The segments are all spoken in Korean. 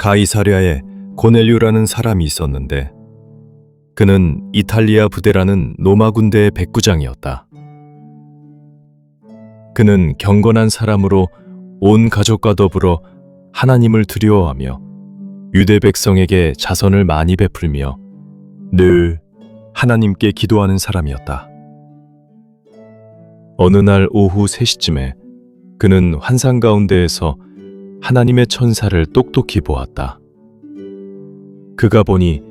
가이사랴에 고넬류라는 사람이 있었는데 그는 이탈리아 부대라는 로마 군대의 백부장이었다. 그는 경건한 사람으로 온 가족과 더불어 하나님을 두려워하며 유대 백성에게 자선을 많이 베풀며 늘 하나님께 기도하는 사람이었다. 어느 날 오후 3시쯤에 그는 환상 가운데에서 하나님의 천사를 똑똑히 보았다. 그가 보니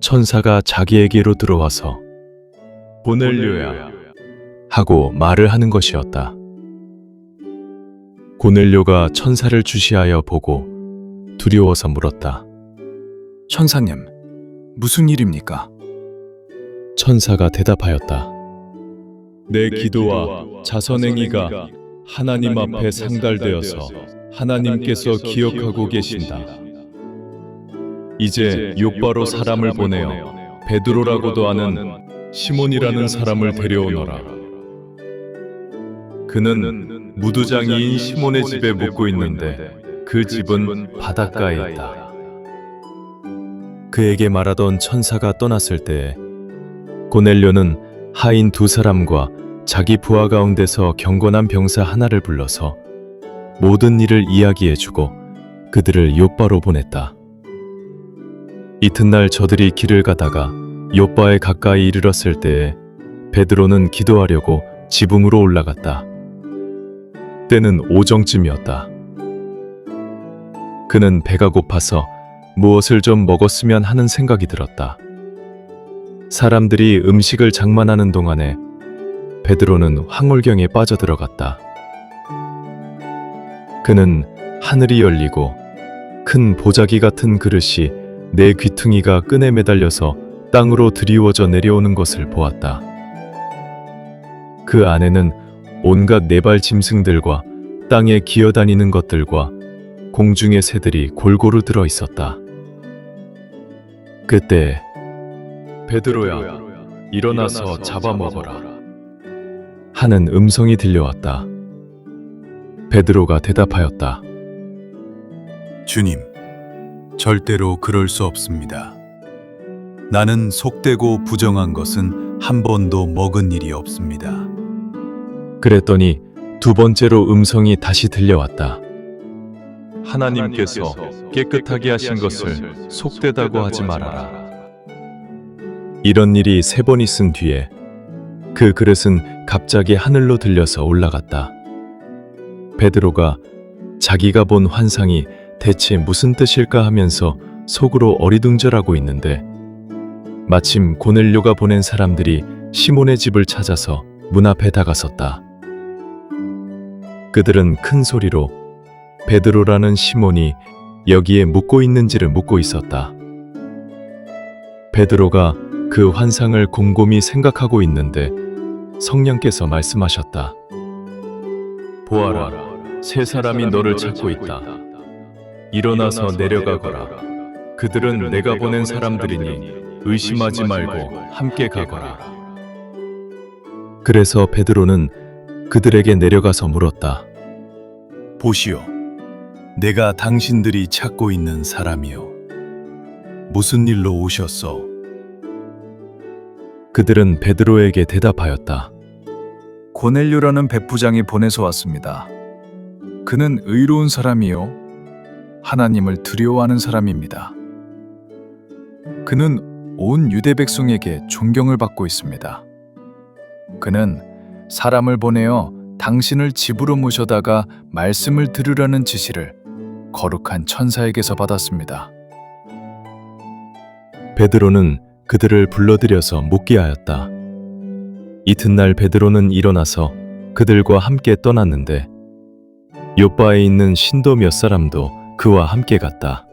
천사가 자기에게로 들어와서 고넬료야 하고 말을 하는 것이었다. 고넬료가 천사를 주시하여 보고 두려워서 물었다. 천사님, 무슨 일입니까? 천사가 대답하였다. 내 기도와 자선행위가 하나님 앞에 상달되어서 하나님께서 기억하고 계신다. 이제 욕바로 사람을 보내어 베드로라고도 하는 시몬이라는 사람을 데려오너라. 그는 무두장이인 시몬의 집에 묵고 있는데 그 집은 바닷가에 있다. 그에게 말하던 천사가 떠났을 때 고넬료는 하인 두 사람과 자기 부하 가운데서 경건한 병사 하나를 불러서 모든 일을 이야기해주고 그들을 요바로 보냈다. 이튿날 저들이 길을 가다가 요바에 가까이 이르렀을 때에 베드로는 기도하려고 지붕으로 올라갔다. 때는 오정쯤이었다. 그는 배가 고파서 무엇을 좀 먹었으면 하는 생각이 들었다. 사람들이 음식을 장만하는 동안에 베드로는 황홀경에 빠져들어갔다. 그는 하늘이 열리고 큰 보자기 같은 그릇이 내 귀퉁이가 끈에 매달려서 땅으로 드리워져 내려오는 것을 보았다. 그 안에는 온갖 네발 짐승들과 땅에 기어다니는 것들과 공중의 새들이 골고루 들어 있었다. 그때 베드로야 일어나서 잡아먹어라 하는 음성이 들려왔다. 베드로가 대답하였다. 주님, 절대로 그럴 수 없습니다. 나는 속되고 부정한 것은 한 번도 먹은 일이 없습니다. 그랬더니 두 번째로 음성이 다시 들려왔다. 하나님께서 깨끗하게 하신 것을 속되다고 하지 말아라. 이런 일이 세 번 있은 뒤에 그 그릇은 갑자기 하늘로 들려서 올라갔다. 베드로가 자기가 본 환상이 대체 무슨 뜻일까 하면서 속으로 어리둥절하고 있는데 마침 고넬료가 보낸 사람들이 시몬의 집을 찾아서 문 앞에 다가섰다. 그들은 큰 소리로 베드로라는 시몬이 여기에 묵고 있는지를 묻고 있었다. 베드로가 그 환상을 곰곰이 생각하고 있는데 성령께서 말씀하셨다. 보아라, 세 사람이 너를 찾고 있다. 일어나서 내려가거라. 그들은 내가 보낸 사람들이니 의심하지 말고 함께 가거라. 그래서 베드로는 그들에게 내려가서 물었다. 보시오, 내가 당신들이 찾고 있는 사람이요. 무슨 일로 오셨소? 그들은 베드로에게 대답하였다. 고넬료라는 백부장이 보내서 왔습니다. 그는 의로운 사람이요. 하나님을 두려워하는 사람입니다. 그는 온 유대 백성에게 존경을 받고 있습니다. 그는 사람을 보내어 당신을 집으로 모셔다가 말씀을 들으라는 지시를 거룩한 천사에게서 받았습니다. 베드로는 그들을 불러들여서 묻게 하였다. 이튿날 베드로는 일어나서 그들과 함께 떠났는데 요바에 있는 신도 몇 사람도 그와 함께 갔다.